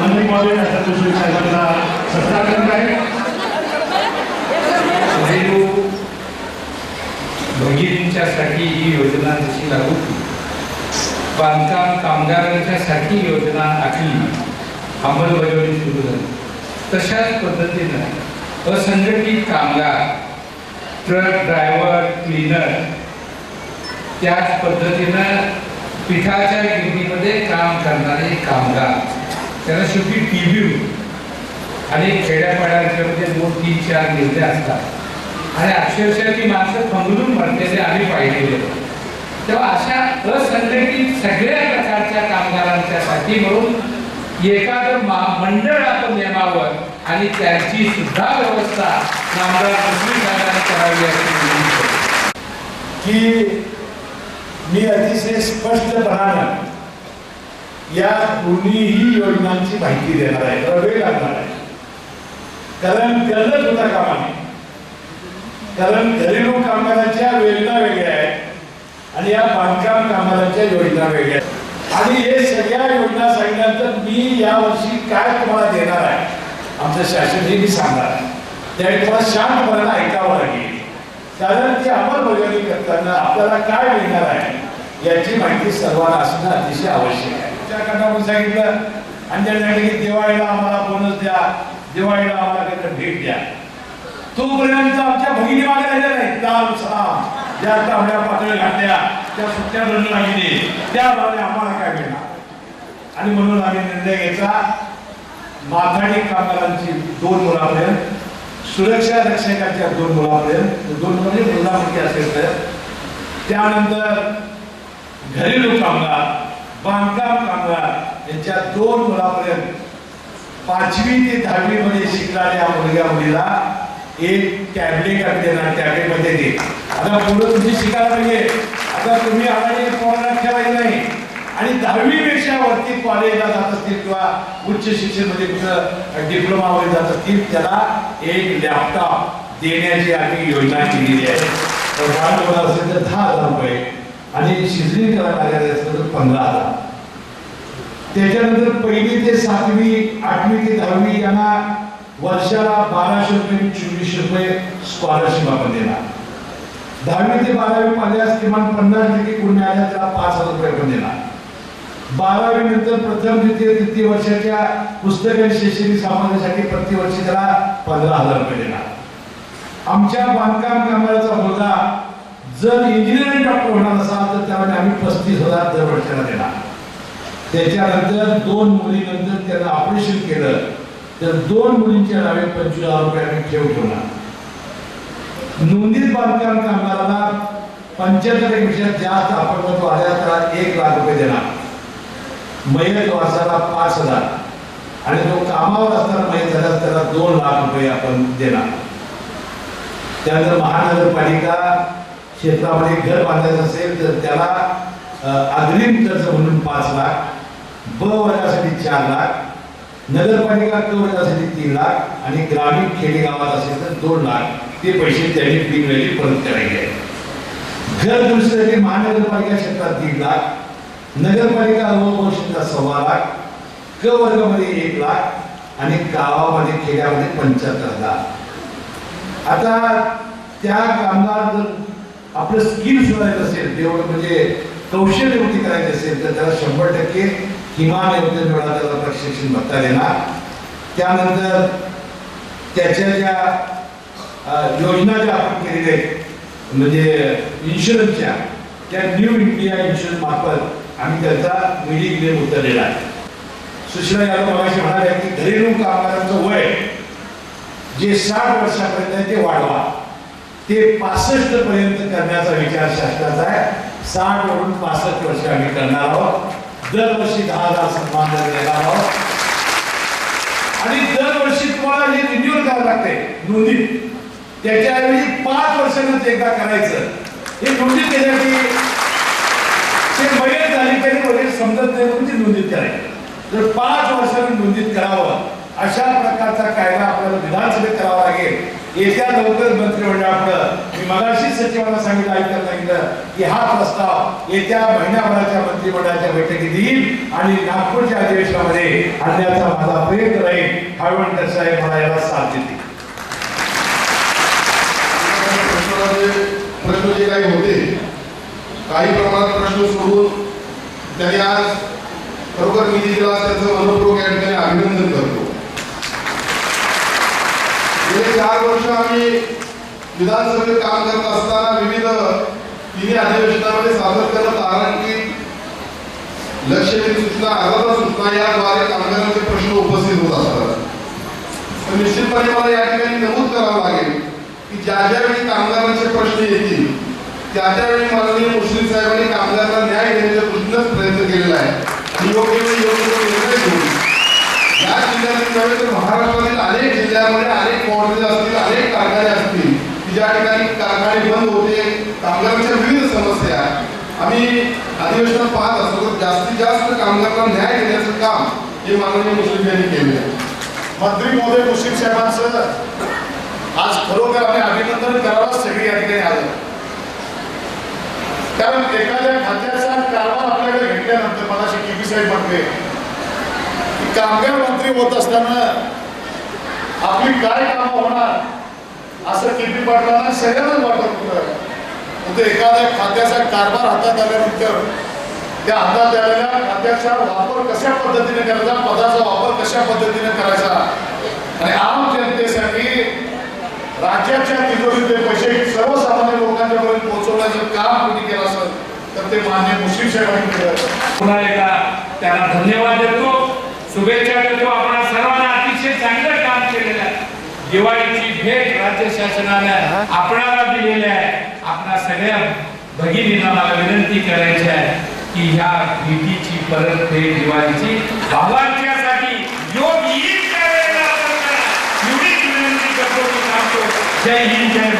मंत्री महोदय अशा देशमुख साहेबांचा सत्कार करत आहे भगिनींच्यासाठी ही योजना जशी लागू बांधकाम कामगारांच्यासाठी योजना आखली. अंमलबजावणी सुरू झाली. तशाच पद्धतीनं असंघटित कामगार ट्रक ड्रायव्हर क्लिनर त्याच पद्धतीनं पिठाच्या गिरणीमध्ये काम करणारे कामगार. त्याला शेवटी टी व्ही आणि खेड्यापाड्यांच्यामध्ये म्हणजे दोन तीन चार निर्णय असतात. आणि अक्षरशः ती माणसं खंगरून भरलेले आम्ही पाहिलेले. तेव्हा अशा असंघटित सगळ्या प्रकारच्या कामगारांच्यासाठी म्हणून एखादं मा मंडळ आपण नेमावं आणि त्यांची सुद्धा व्यवस्था कामगार करावी अशी की मी अतिशय स्पष्टपणानं या दोन्हीही योजनांची माहिती देणार आहे रवे लागणार आहे. कारण गरज होता काम आहे. कारण घरेलू कामगारांच्या योजना वेगळ्या आहेत आणि या बांधकाम कामगारांच्या योजना वेगळ्या आहेत. आणि हे सगळ्या योजना सांगितल्यानंतर मी या वर्षी काय तुम्हाला देणार आहे आमचं शासन हे मी सांगणार आहे. त्यावेळी तुम्हाला शांतपणानं ऐकावं लागेल. कारण ती अंमलबजावणी करताना आपल्याला काय मिळणार आहे याची माहिती सर्वांना असणं अतिशय आवश्यक आहे. त्याकडनं आपण सांगितलं आणि त्या सांगितलं की दिवाळीला आम्हाला बोनस द्या. दिवाळीला आम्हाला काहीतरी भेट द्या. तोपर्यंत आमच्या भगिनी मागे राहिल्या नाही लाल सलाम. ज्या तांबड्या पातळी घातल्या त्या सुट्ट्या रडू लागली त्या आम्हाला काय मिळणार आणि म्हणून आम्ही निर्णय घ्यायचा. माथाडी कामगारांची दोन मुलापर्यंत सुरक्षा रक्षकांच्या दोन मुलापर्यंत दोन म्हणजे मुलामध्ये असेल तर. त्यानंतर घरेलू कामगार. बांधकाम कामगार यांच्या दोन मुलापर्यंत पाचवी ते दहावी मध्ये शिकणाऱ्या मुलग्या मुलीला एक टॅबलेट आम्ही देणार टॅबलेटमध्ये दे. आता पुढे तुम्ही शिकायला पाहिजे. आता तुम्ही आघाडी कोणाला ठेवायचं नाही. आणि दहावी पेक्षा वरती कॉलेजला जात असतील किंवा उच्च शिक्षणमध्ये कुठं डिप्लोमा वगैरे जात असतील त्याला एक लॅपटॉप देण्याची आम्ही योजना केलेली आहे. तर दहा असेल तर दहा आणि शिजरी करायला लागायचं तर पंधरा हजार त्याच्यानंतर पहिली ते सातवी आठवी ते दहावी यांना वर्षाला बाराशे रुपये चोवीसशे रुपये स्कॉलरशिप आपण देणार. दहावी ते बारावी पाल्यास किमान पन्नास टक्के गुण आल्या त्याला पाच हजार रुपये आपण देणार. बारावी नंतर प्रथम द्वितीय तृतीय वर्षाच्या पुस्तक आणि शैक्षणिक सामग्रीसाठी प्रतिवर्षी त्याला पंधरा हजार रुपये देणार. आमच्या बांधकाम कामगाराचा मुलगा जर इंजिनियर होणार असाल तर त्यामध्ये आम्ही पस्तीस हजार दर वर्षाला देणार. त्याच्यानंतर दोन मुलीनंतर त्यांना ऑपरेशन केलं तर दोन मुलींच्या नावे पंचवीस हजार रुपये आम्ही ठेव ठेवणार. नोंदीत बांधकाम कामगाराला पंच्याहत्तरपेक्षा जास्त अपंगत्व आल्या त्याला एक लाख रुपये देणार. मयत वासाला पाच हजार. आणि तो कामावर असताना मयत झाल्यास त्याला दोन लाख रुपये आपण देणार. त्यानंतर महानगरपालिका क्षेत्रामध्ये घर बांधायचं असेल तर त्याला अग्रिम कर्ज म्हणून पाच लाख ब वर्गासाठी चार लाख नगरपालिका क वर्गासाठी तीन लाख आणि ग्रामीण खेडेगावात असेल तर दोन लाख. ते पैसे त्यांनी तीन परत करायचे आहेत. घर दुरुस्तीसाठी महानगरपालिका क्षेत्रात दीड लाख नगरपालिका व क्षेत्रात सव्वा लाख क वर्गामध्ये एक लाख आणि गावामध्ये खेड्यामध्ये पंच्याहत्तर लाख. आता त्या कामगार जर आपलं स्किल सुधारायचं असेल तेवढं म्हणजे कौशल्य वृत्ती करायची असेल तर त्याला शंभर टक्के किमान योजनेद्वारा त्याला प्रशिक्षण भत्ता देणार. त्यानंतर त्याच्या ज्या योजना ज्या आपण केलेल्या आहेत म्हणजे इन्शुरन्सच्या त्या न्यू इंडिया इन्शुरन्स मार्फत आम्ही त्याचा मेडिक्लेम उतरलेला आहे. सुशीला यादव मगाशी म्हणाले की घरेलू कामगारांचं वय जे साठ वर्षापर्यंत आहे ते वाढवा. ते पासष्ट पर्यंत करण्याचा विचार शासनाचा आहे. साठ वरून पासष्ट वर्ष आम्ही करणार आहोत. दरवर्षी दहा हजार सन्मान देणार आहोत. आणि दरवर्षी तुम्हाला हे रिन्युअल करावं लागते. नोंदी. त्याच्याऐवजी पाच वर्षांनंतर एकदा करायचं. हे नोंदीत त्याच्यासाठी ते मयत झाली तरी वगैरे समजत नाही म्हणून ती नोंदीत करायची. जर पाच वर्षांनी नोंदीत करावं अशा प्रकारचा कायदा आपल्याला विधानसभेत करावा लागेल. येत्या लवकर मंत्रिमंडळाकडं मी मगाशी सचिवांना सांगितलं ऐकत सांगितलं की हा प्रस्ताव येत्या महिन्याभराच्या मंत्रिमंडळाच्या बैठकीत येईल आणि नागपूरच्या अधिवेशनामध्ये आणण्याचा माझा प्रयत्न राहील खाळवणकर साहेब मला याला साथ देतील. प्रश्न जे काही होते काही प्रमाणात प्रश्न सोडून त्यांनी आज खरोखर निधी दिला त्याचं मनपूर्वक या ठिकाणी अभिनंदन करतो. चार वर्ष आम्ही विधानसभेत काम करत असताना विविध तिन्ही अधिवेशनामध्ये सातत्यानं तारांकित लक्षवेधी सूचना अर्धा सूचना याद्वारे कामगारांचे प्रश्न उपस्थित होत असतात. तर निश्चितपणे मला या ठिकाणी नमूद करावं लागेल की ज्या ज्यावेळी कामगारांचे प्रश्न येतील त्या त्यावेळी माननीय मुश्रीफ साहेबांनी कामगारांना न्याय देण्याच्या दृष्टीनंच प्रयत्न केलेला आहे आणि योग्य वेळी योग्य निर्णय घेऊन या जिल्ह्यातील नव्हे तर महाराष्ट्रातील अनेक जिल्ह्यांमध्ये अनेक मॉडेल असतील अनेक कारखाने असतील की ज्या ठिकाणी कारखाने बंद होते कामगारांच्या विविध समस्या आम्ही अधिवेशनात पाहत असतो तर जास्तीत जास्त कामगारांना न्याय देण्याचं काम हे माननीय मुस्लिम यांनी केले मंत्री महोदय मुस्लिम साहेबांचं आज खरोखर आम्ही अभिनंदन करावं सगळी या ठिकाणी आलं. कारण एखाद्या खात्याचा कारभार आपल्याकडे घेतल्यानंतर मला केपी साहेब म्हणते कामगार मंत्री होत असताना आपली काय कामं होणार? असं किती पाटलांना सगळ्यांनाच वाटत होतं. म्हणजे एखाद्या खात्याचा कारभार हातात आल्यानंतर त्या हातात आलेल्या खात्याचा वापर कशा पद्धतीने करायचा पदाचा वापर कशा पद्धतीने करायचा? आणि आम जनतेसाठी राज्याच्या तिजोरीतले पैसे सर्वसामान्य लोकांच्या पर्यंत पोहोचवण्याचं काम कोणी केलं असेल तर ते मान्य मुश्रीफ साहेबांनी केलं पुन्हा एकदा त्यांना धन्यवाद देतो. शुभेच्छा देतो. आपण सर्वांना अतिशय चांगलं काम केलेलं आहे. दिवाळीची भेट राज्य शासनाने आपणाला दिलेली आहे. आपणा सगळ्या भगिनींना मला विनंती करायची आहे की ह्या भेटीची परतफेड दिवाळीची भावांच्यासाठी योग येईल त्यावेळेला आपण करा. एवढीच विनंती करतो मी सांगतो जय हिंद जय